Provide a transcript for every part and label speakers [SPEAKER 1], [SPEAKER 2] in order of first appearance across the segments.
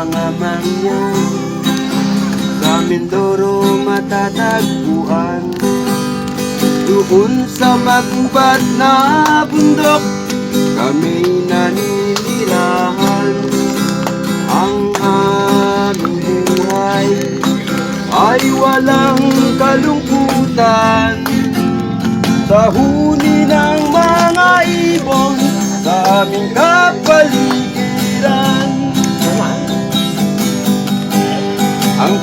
[SPEAKER 1] mga mangyan Sa Mindoro matatagpuan. Doon sa magbat na bundok Kami naninirahan. Ang aming buhay Ay walang kalungkutan. Sa huni ng mga ibon Sa aming kapaligiran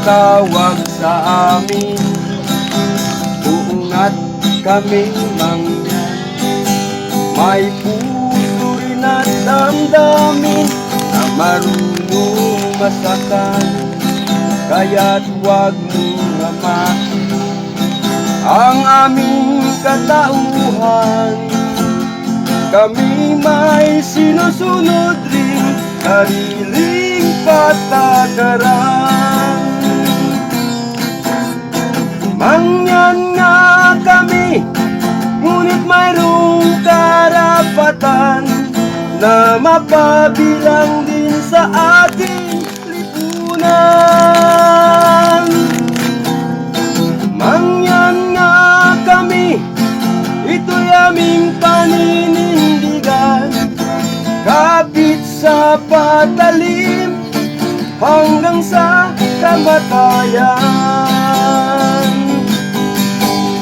[SPEAKER 1] tawag sa amin. Buong at kaming mangyan May puso rin at damdamin Na marunong masakan Kaya't huwag mong hamakin Ang aming katauhan. Kami may sinusunod rin Sariling patakaran Na mapabilang din sa ating lipunan. Mangyan nga kami Ito'y aming paninindigan. Kapit sa patalim Hanggang sa kamatayan.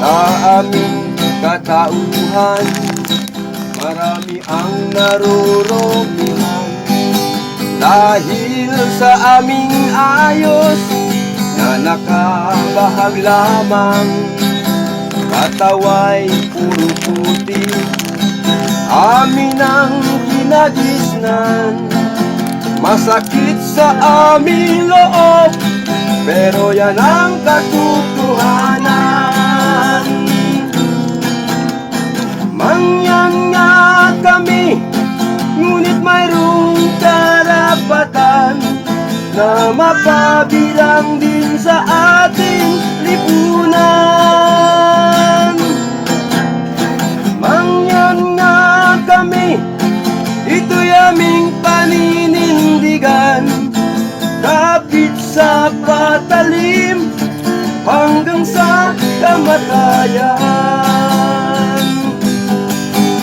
[SPEAKER 1] Sa aming katauhan Marami ang naroromihan Dahil sa aming ayos Na nakabahag lamang Kataway puro puti Amin ang kinagisnan Masakit sa aming loob Pero yan ang katotohanan mayroong karapatan Na mapabilang din sa ating lipunan. Mangyan nga kami Ito'y aming paninindigan. Kapit sa patalim Hanggang sa kamatayan.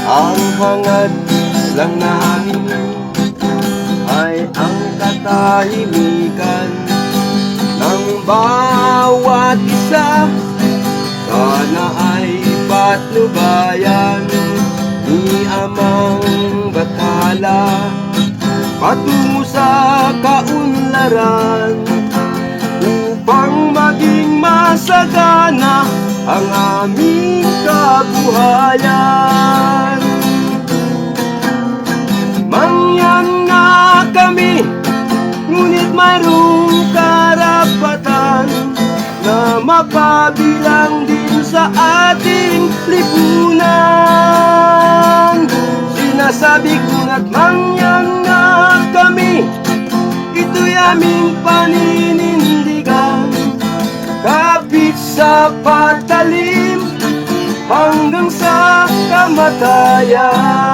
[SPEAKER 1] Ang hangad lang namin Ay ang katahimikan Ng bawat isa. Sana ay patnubayan Ni Amang Bathala Patungo sa kaunlaran Upang maging masagana Ang aming kabuhayan mayroong karapatan Na mapabilang din sa ating lipunan. Sinasabi ko na't mangyan nga kami Ito'y aming paninindigan. Kapit sa patalim Hanggang sa kamatayan